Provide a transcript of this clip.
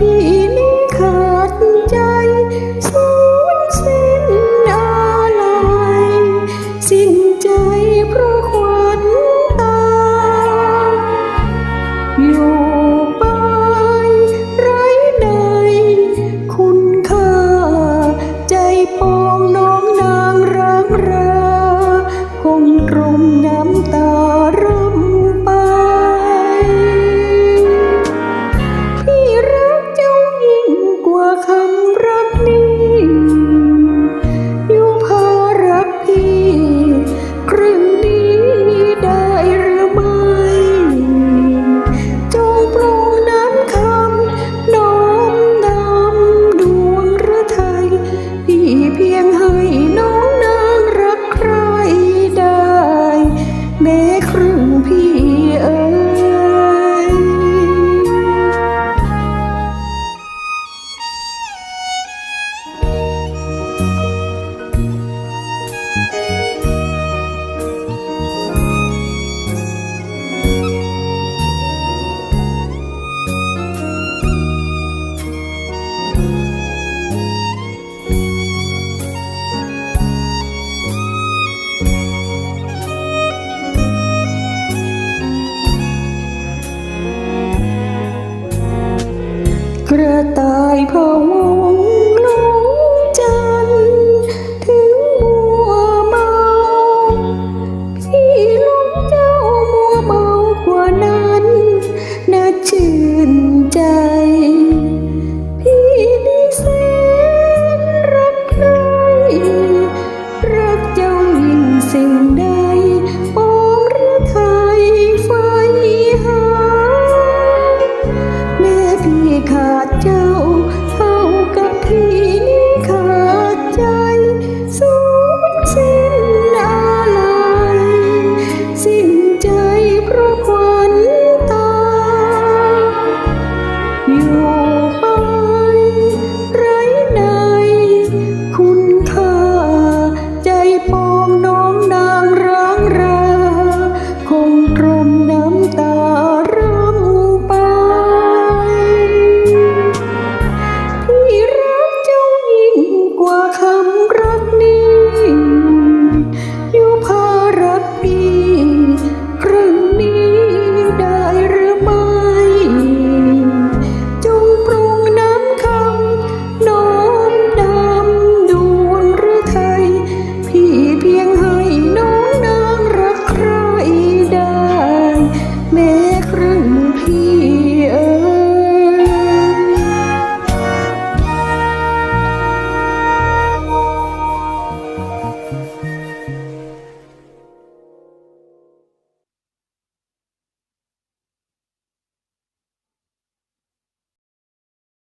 พี่นี้ขาดใจสูญสิ้นอะไรสิ้นใจเพราะคว ตายเพราะว่า hạt chứ fuck her.